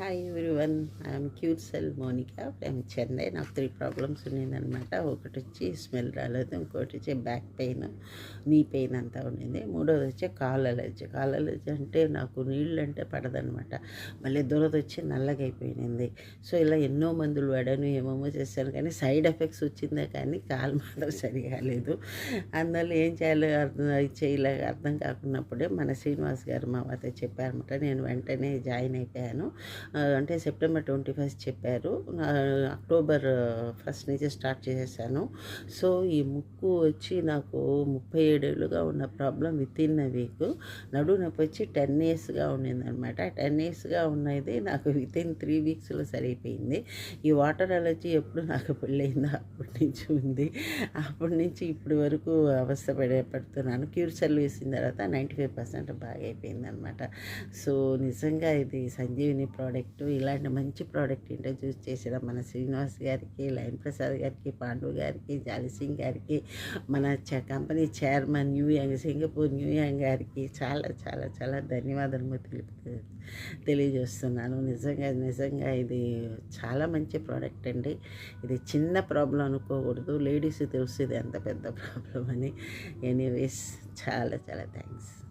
Hi everyone I'm cute cell Monica from Chennai నాకు three problems ఉన్నదనమాట ఒకటి వచ్చి smell రాలేదు ఇంకోటి వచ్చి బ్యాక్ పెయిన్ నీ పెయిన్ అంతా ఉండింది. మూడోది వచ్చి కాల్ అలర్జీ కాల్ అలర్జీ అంటే నాకు నీళ్ళు అంటే పడదనమాట మళ్ళీ దురద వచ్చి నల్లగా సో ఇలా ఎన్నో మందులు వాడాను ఏమేమో చేశాను. కానీ సైడ్ ఎఫెక్ట్స్ వచ్చిందే కానీ కాలు మాత్రం సరిగా లేదు. అందువల్ల ఏం చేయాలో అర్థం చేయలే. అర్థం కాకున్నప్పుడే మన శ్రీనివాస్ గారు మా వద్ద చెప్పారన్నమాట. నేను వెంటనే జాయిన్ అయిపోయాను. అంటే సెప్టెంబర్ ట్వంటీ ఫస్ట్ చెప్పారు. నా అక్టోబర్ ఫస్ట్ నుంచి స్టార్ట్ చేసేసాను. సో ఈ ముక్కు వచ్చి నాకు ముప్పై ఏడేళ్ళుగా ఉన్న problem with in a week. నడు నొప్పి వచ్చి టెన్ ఇయర్స్గా ఉండిందనమాట టెన్ ఇయర్స్గా ఉన్నది నాకు విత్ ఇన్ త్రీ వీక్స్లో సరిపోయింది. ఈ వాటర్ అలర్జీ ఎప్పుడు నాకు పెళ్ళైందో అప్పటి నుంచి ఉంది. అప్పటి నుంచి ఇప్పటి వరకు అవస్థ పడే పడుతున్నాను. క్యూర్ సెల్ వేసిన తర్వాత నైంటీ ఫైవ్ పర్సెంట్ బాగా అయిపోయింది అనమాట సో నిజంగా ఇది సంజీవిని ప్రోడక్ట్ ఇలాంటి మంచి ప్రోడక్ట్ ఇంట్రడ్యూస్ చేసిన మన శ్రీనివాస్ గారికి లైన్ ప్రసాద్ గారికి పాండు గారికి జాలి సింగ్ గారికి మన చ company chairman new young Singapore new young గారికి చాలా చాలా చాలా ధన్యవాదాలు తెలుపు తెలియజేస్తున్నాను. నిజంగా నిజంగా ఇది చాలా మంచి ప్రోడక్ట్ అండి. ఇది చిన్న ప్రాబ్లం అనుకోకూడదు. లేడీస్ తెలుసు ఇది ఎంత పెద్ద ప్రాబ్లం అని ఎనీవేస్ చాలా చాలా థ్యాంక్స్.